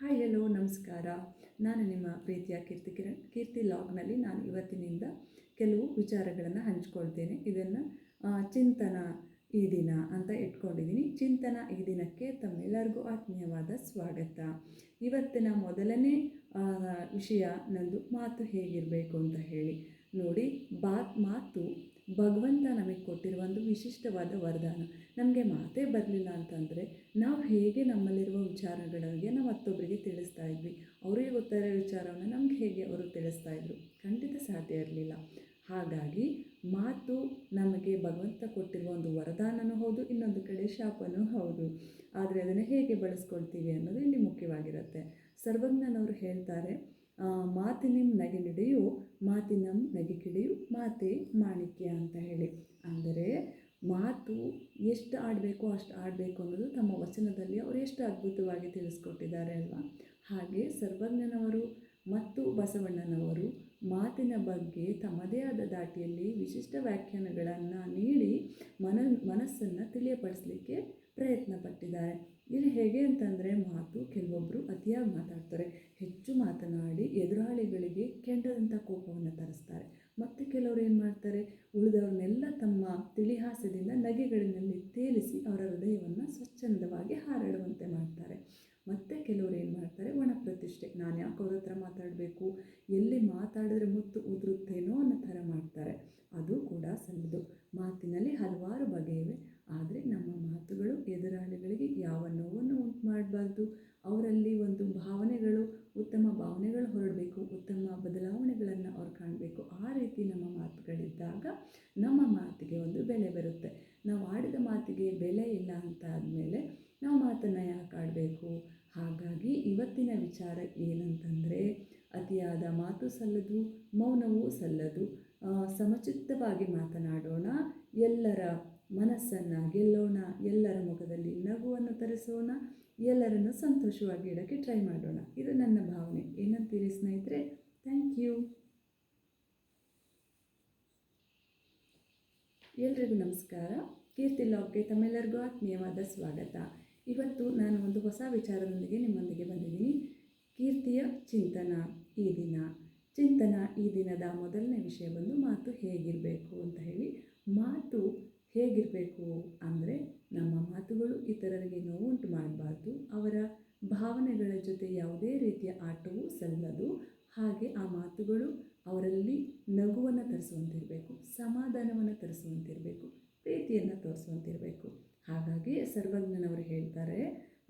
Hi, hello, ನಮಸ್ಕಾರ. ನಾನು ನಿಮ್ಮ ಪ್ರೀತಿಯ ಕೀರ್ತಿ ಕಿರಣ್, ಕೀರ್ತಿ ಲಾಗ್ನಲ್ಲಿ ನಾನು ಇವತ್ತಿನಿಂದ ಕೆಲವು ವಿಚಾರಗಳನ್ನು ಹಂಚ್ಕೊಳ್ತೇನೆ. ಇದನ್ನು ಚಿಂತನ ಈ ದಿನ ಅಂತ ಇಟ್ಕೊಂಡಿದ್ದೀನಿ. ಚಿಂತನ ಈ ದಿನಕ್ಕೆ ತಮ್ಮೆಲ್ಲರಿಗೂ ಆತ್ಮೀಯವಾದ ಸ್ವಾಗತ. ಇವತ್ತಿನ ಮೊದಲನೇ ವಿಷಯ, ನಂದು ಮಾತು ಹೇಗಿರಬೇಕು ಅಂತ ಹೇಳಿ. ನೋಡಿ, ಬಾತ್ ಮಾತು ಭಗವಂತ ನಮಗೆ ಕೊಟ್ಟಿರುವ ಒಂದು ವಿಶಿಷ್ಟವಾದ ವರದಾನ. ನಮಗೆ ಮಾತೇ ಬರಲಿಲ್ಲ ಅಂತಂದರೆ ನಾವು ಹೇಗೆ ನಮ್ಮಲ್ಲಿರುವ ವಿಚಾರಗಳಿಗೆ ನಾವು ಮತ್ತೊಬ್ಬರಿಗೆ ತಿಳಿಸ್ತಾ ಇದ್ವಿ. ಅವರಿಗೆ ಗೊತ್ತಿರೋ ವಿಚಾರವನ್ನು ನಮ್ಗೆ ಹೇಗೆ ಅವರು ತಿಳಿಸ್ತಾ ಇದ್ರು? ಖಂಡಿತ ಸಾಧ್ಯ ಇರಲಿಲ್ಲ. ಹಾಗಾಗಿ ಮಾತು ನಮಗೆ ಭಗವಂತ ಕೊಟ್ಟಿರುವ ಒಂದು ವರದಾನನೂ ಹೌದು, ಇನ್ನೊಂದು ಕಡೆ ಶಾಪನೂ ಹೌದು. ಆದರೆ ಅದನ್ನು ಹೇಗೆ ಬಳಸ್ಕೊಳ್ತೀವಿ ಅನ್ನೋದು ಇಲ್ಲಿ ಮುಖ್ಯವಾಗಿರುತ್ತೆ. ಸರ್ವಜ್ಞನವರು ಹೇಳ್ತಾರೆ ಮಾತಿನಿಂ ನಗೆ ನುಡಿಯು ಮಾತಿನಂ ನಗೆ ಮಾತೆ ಮಾತೇ ಮಾಣಿಕ್ಯ ಅಂತ ಹೇಳಿ. ಅಂದರೆ ಮಾತು ಎಷ್ಟು ಆಡಬೇಕು, ಅಷ್ಟು ಆಡಬೇಕು ಅನ್ನೋದು ತಮ್ಮ ವಚನದಲ್ಲಿ ಅವರು ಎಷ್ಟು ಅದ್ಭುತವಾಗಿ ತಿಳಿಸ್ಕೊಟ್ಟಿದ್ದಾರೆ ಅಲ್ವಾ? ಹಾಗೆ ಸರ್ವಜ್ಞನವರು ಮತ್ತು ಬಸವಣ್ಣನವರು ಮಾತಿನ ಬಗ್ಗೆ ತಮ್ಮದೇ ಆದ ದಾಟಿಯಲ್ಲಿ ವಿಶಿಷ್ಟ ವ್ಯಾಖ್ಯಾನಗಳನ್ನು ನೀಡಿ ಮನ, ಮನಸ್ಸನ್ನು ತಿಳಿಯಪಡಿಸಲಿಕ್ಕೆ ಪ್ರಯತ್ನ ಪಟ್ಟಿದ್ದಾರೆ ಇಲ್ಲಿ ಹೇಗೆ ಅಂತಂದರೆ ಮಾತು ಕೆಲವೊಬ್ಬರು ಅತಿಯಾಗಿ ಮಾತಾಡ್ತಾರೆ. ಹೆಚ್ಚು ಮಾತನಾಡಿ ಎದುರಾಳಿಗಳಿಗೆ ಕೆಂಡದಂಥ ಕೋಪವನ್ನು ತರಿಸ್ತಾರೆ. ಮತ್ತು ಕೆಲವರು ಏನು ಮಾಡ್ತಾರೆ? ಉಳಿದವ್ರನ್ನೆಲ್ಲ ತಮ್ಮ ತಿಳಿಹಾಸದಿಂದ ನಗೆಗಳಿನಲ್ಲಿ ತೇಲಿಸಿ ಅವರ ಹೃದಯವನ್ನು ಸ್ವಚ್ಛಂದವಾಗಿ ಹಾರಾಡುವಂತೆ ಮಾಡ್ತಾರೆ. ಮತ್ತು ಕೆಲವರು ಏನು ಮಾಡ್ತಾರೆ? ಒಣ ಪ್ರತಿಷ್ಠೆ. ನಾನು ಯಾಕೆ ಅವ್ರ ಹತ್ರ ಮಾತಾಡಬೇಕು? ಎಲ್ಲಿ ಮಾತಾಡಿದ್ರೆ ಮುತ್ತು ಉದುರುತ್ತೇನೋ ಅನ್ನೋ ಥರ ಮಾಡ್ತಾರೆ. ಅದು ಕೂಡ ಸಲ್ಲದು ಮಾತಿನಲ್ಲಿ ಹಲವಾರು ಬಗೆಯಿವೆ ಆದರೆ ನಮ್ಮ ಮಾತುಗಳು ಎದುರಾಳಿಗಳಿಗೆ ಯಾವ ನೋವನ್ನು ಉಂಟು ಮಾಡಬಾರ್ದು ಅವರಲ್ಲಿ ಒಂದು ಭಾವನೆಗಳು, ಉತ್ತಮ ಭಾವನೆಗಳು ಹೊರಡಬೇಕು. ಉತ್ತಮ ಬದಲಾವಣೆಗಳನ್ನು ಅವ್ರು ಕಾಣಬೇಕು. ಆ ರೀತಿ ನಮ್ಮ ಮಾತುಗಳಿದ್ದಾಗ ನಮ್ಮ ಮಾತಿಗೆ ಒಂದು ಬೆಲೆ ಬರುತ್ತೆ. ನಾವು ಆಡಿದ ಮಾತಿಗೆ ಬೆಲೆ ಇಲ್ಲ ಅಂತ ಆದಮೇಲೆ ನಾವು ಮಾತನ್ನು ಯಾಕೆ ಆಡಬೇಕು? ಹಾಗಾಗಿ ಇವತ್ತಿನ ವಿಚಾರ ಏನಂತಂದರೆ, ಅತಿಯಾದ ಮಾತು ಸಲ್ಲದು, ಮೌನವೂ ಸಲ್ಲದು ಸಮಚಿತ್ತವಾಗಿ ಮಾತನಾಡೋಣ, ಎಲ್ಲರ ಮನಸ್ಸನ್ನು ಗೆಲ್ಲೋಣ, ಎಲ್ಲರ ಮುಖದಲ್ಲಿ ನಗುವನ್ನು ತರಿಸೋಣ ಎಲ್ಲರನ್ನು ಸಂತೋಷವಾಗಿ ಇಡೋಕ್ಕೆ ಟ್ರೈ ಮಾಡೋಣ. ಇದು ನನ್ನ ಭಾವನೆ. ಏನಂತೀರಿ ಸ್ನೇಹಿತರೆ? ಥ್ಯಾಂಕ್ ಯು ಎಲ್ರಿಗೂ ನಮಸ್ಕಾರ. ಕೀರ್ತಿ ಲಾಕ್ಗೆ ತಮ್ಮೆಲ್ಲರಿಗೂ ಆತ್ಮೀಯವಾದ ಸ್ವಾಗತ. ಇವತ್ತು ನಾನು ಒಂದು ಹೊಸ ವಿಚಾರದೊಂದಿಗೆ ನಿಮ್ಮೊಂದಿಗೆ ಬಂದಿದ್ದೀನಿ. ಕೀರ್ತಿಯ ಚಿಂತನ ಈ ದಿನ. ಚಿಂತನ ಈ ದಿನದ ಮೊದಲನೇ ವಿಷಯ ಬಂದು ಮಾತು ಹೇಗಿರಬೇಕು ಅಂತ ಹೇಳಿ. ಮಾತು ಹೇಗಿರಬೇಕು ಅಂದರೆ ನಮ್ಮ ಮಾತುಗಳು ಇತರರಿಗೆ ನೋವುಂಟು ಮಾಡಬಾರ್ದು. ಅವರ ಭಾವನೆಗಳ ಜೊತೆ ಯಾವುದೇ ರೀತಿಯ ಆಟವೂ ಸಲ್ಲದು. ಹಾಗೆ ಆ ಮಾತುಗಳು ಅವರಲ್ಲಿ ನಗುವನ್ನು ತರಿಸುವಂತಿರಬೇಕು, ಸಮಾಧಾನವನ್ನು ತರಿಸುವಂತಿರಬೇಕು, ಪ್ರೀತಿಯನ್ನು ತೋರಿಸುವಂತಿರಬೇಕು. ಹಾಗಾಗಿ ಸರ್ವಜ್ಞನವರು ಹೇಳ್ತಾರೆ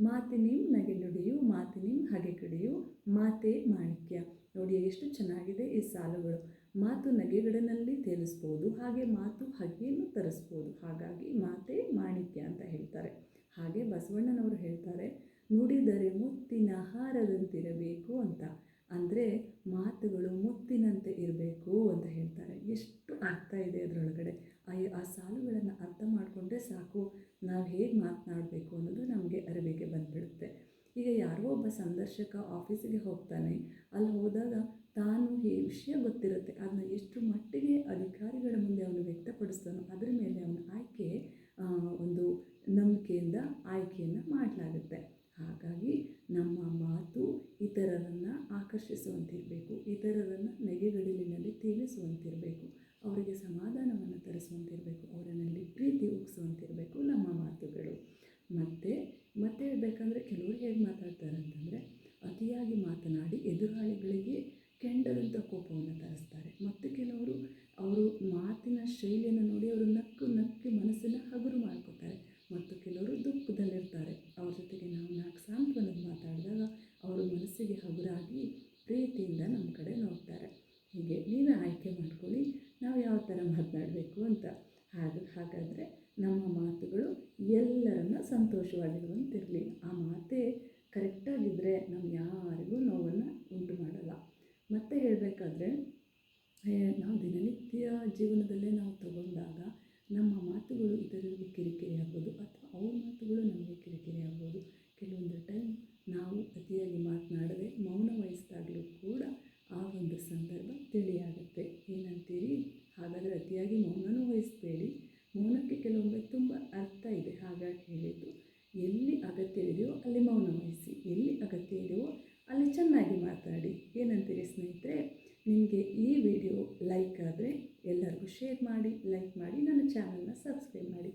ಮಾತಿನಿಂ ನಗೆ ನುಡಿಯು ಮಾತಿನಿಂ ಹಗೆ ಕಿಡಿಯು, ಮಾತೇ ಮಾಣಿಕ್ಯ. ನೋಡಿ, ಎಷ್ಟು ಚೆನ್ನಾಗಿದೆ ಈ ಸಾಲುಗಳು. ಮಾತು ನಗೆಗಡನಲ್ಲಿ ತೇಲಿಸ್ಬೋದು, ಹಾಗೆ ಮಾತು ಹಗೆಯನ್ನು ತರಿಸ್ಬೋದು. ಹಾಗಾಗಿ ಮಾತೇ ಮಾಣಿಕ್ಯ ಅಂತ ಹೇಳ್ತಾರೆ. ಹಾಗೆ ಬಸವಣ್ಣನವರು ಹೇಳ್ತಾರೆ, ನುಡಿದರೆ ಮುತ್ತಿನ ಹಾರದಂತಿರಬೇಕು ಅಂತ. ಅಂದರೆ ಮಾತುಗಳು ಮುತ್ತಿನಂತೆ ಇರಬೇಕು ಅಂತ ಹೇಳ್ತಾರೆ. ಎಷ್ಟು ಅರ್ಥ ಇದೆ ಅದರೊಳಗಡೆ. ಆ ಆ ಸಾಲುಗಳನ್ನು ಅರ್ಥ ಮಾಡಿಕೊಂಡ್ರೆ ಸಾಕು. ನಾವು ಹೇಗೆ ಮಾತನಾಡಬೇಕು ಅನ್ನೋದು ನಮಗೆ ಅರಿವಿಗೆ ಬಂದುಬಿಡುತ್ತೆ. ಈಗ ಯಾರೋ ಒಬ್ಬ ಸಂದರ್ಶಕ ಆಫೀಸಿಗೆ ಹೋಗ್ತಾನೆ. ಅಲ್ಲಿ ಹೋದಾಗ ತಾನು ಈ ವಿಷಯ ಗೊತ್ತಿರುತ್ತೆ. ಅದನ್ನ ಎಷ್ಟು ಮಟ್ಟಿಗೆ ಅಧಿಕಾರಿಗಳ ಮುಂದೆ ಅವನು ವ್ಯಕ್ತಪಡಿಸ್ತಾನೋ ಅದರ ಮೇಲೆ ಅವನ ಆಯ್ಕೆ ಆ, ಒಂದು ನಂಬಿಕೆಯಿಂದ ಆಯ್ಕೆಯನ್ನು ಮಾಡಲಾಗುತ್ತೆ ಹಾಗಾಗಿ ನಮ್ಮ ಮಾತು ಇತರರನ್ನು ಆಕರ್ಷಿಸುವಂತಿರಬೇಕು, ಇತರರನ್ನು ನೆಗೆಗಡಲಿನಲ್ಲಿ ತೇಲಿಸುವಂತಿರಬೇಕು ಅವರಿಗೆ ಸಮಾಧಾನವನ್ನು ತರಿಸುವಂತಿರಬೇಕು ಅವರಲ್ಲಿ ಪ್ರೀತಿ ಉಗಿಸುವಂತಿರಬೇಕು ನಮ್ಮ ಮಾತುಗಳು. ಮತ್ತು, ಮತ್ತೆ ಹೇಳ್ಬೇಕಂದ್ರೆ ಕೆಲವರು ಹೇಗೆ ಮಾತಾಡ್ತಾರೆ ಅಂತಂದರೆ ಅತಿಯಾಗಿ ಮಾತನಾಡಿ ಎದುರಾಳಿಗಳಿಗೆ ಕೆಂಡದಂಥ ಕೋಪವನ್ನು ತರಿಸ್ತಾರೆ ಮತ್ತು ಕೆಲವರು ಅವರು ಮಾತಿನ ಶೈಲಿಯನ್ನು ನೋಡಿ ಅವರು ನಕ್ಕು ನಕ್ಕಿ ಮನಸ್ಸನ್ನು ಹಗುರು ಮಾಡ್ಕೋತಾರೆ ಮತ್ತು ಕೆಲವರು ದುಃಖದಲ್ಲಿರ್ತಾರೆ ಅವ್ರ ಜೊತೆಗೆ ನಾವು ನಾಲ್ಕು ಸಾಂತ್ವನದ ಮಾತಾಡಿದಾಗ ಅವರು ಹಗುರಾಗಿ ಪ್ರೀತಿಯಿಂದ ನಮ್ಮ ಕಡೆ ನೋಡ್ತಾರೆ. ಹೀಗೆ ನೀವೇ ಆಯ್ಕೆ ಮಾಡ್ಕೊಳ್ಳಿ, ನಾವು ಯಾವ ಥರ ಮಾತನಾಡಬೇಕು ಅಂತ. ಹಾಗೆ, ಹಾಗಾದರೆ ನಮ್ಮ ಮಾತುಗಳು ಎಲ್ಲರನ್ನ ಸಂತೋಷವಾಗಿರುವಂತಿರಲಿ. ಆ ಮಾತೇ ಕರೆಕ್ಟಾಗಿದ್ದರೆ ನಾವು ಯಾರಿಗೂ ನೋವನ್ನು ಉಂಟು ಮಾಡಲ್ಲ. ಮತ್ತೆ ಹೇಳಬೇಕಾದ್ರೆ ನಾವು ದಿನನಿತ್ಯ ಜೀವನದಲ್ಲೇ ನಾವು ತಗೊಂಡಾಗ ನಮ್ಮ ಮಾತುಗಳು ಇತರರಿಗೆ ಕಿರಿಕಿರಿ ಆಗ್ಬೋದು ಅಥವಾ ಅವ್ರ ಮಾತುಗಳು ನಮಗೆ ಕಿರಿಕಿರಿ ಆಗ್ಬೋದು. ಕೆಲವೊಂದು ಟೈಮ್ ನಾವು ಅತಿಯಾಗಿ ಮಾತನಾಡದೆ ಮೌನ ವಹಿಸಿದಾಗಲೂ ಕೂಡ ಆ ಒಂದು ಸಂದರ್ಭ ತಿಳಿಯಾಗುತ್ತೆ. ಏನಂತೀರಿ? ಹಾಗಾದರೆ ಅತಿಯಾಗಿ ಮೌನನೂ ವಹಿಸಬೇಡಿ. ಮೌನಕ್ಕೆ ಕೆಲವೊಮ್ಮೆ ತುಂಬ ಅರ್ಥ ಇದೆ. ಹಾಗಾಗಿ ಹೇಳಿದ್ದು, ಎಲ್ಲಿ ಅಗತ್ಯವಿದೆಯೋ ಅಲ್ಲಿ ಮೌನ ವಹಿಸಿ, ಎಲ್ಲಿ ಅಗತ್ಯ ಇದೆಯೋ ಅಲ್ಲಿ ಚೆನ್ನಾಗಿ ಮಾತಾಡಿ. ಏನಂತೀರಿ ಸ್ನೇಹಿತರೆ? ನಿಮಗೆ ಈ ವಿಡಿಯೋ ಲೈಕ್ ಆದರೆ ಎಲ್ಲರಿಗೂ ಶೇರ್ ಮಾಡಿ, ಲೈಕ್ ಮಾಡಿ, ನನ್ನ ಚಾನಲ್ನ ಸಬ್ಸ್ಕ್ರೈಬ್ ಮಾಡಿ.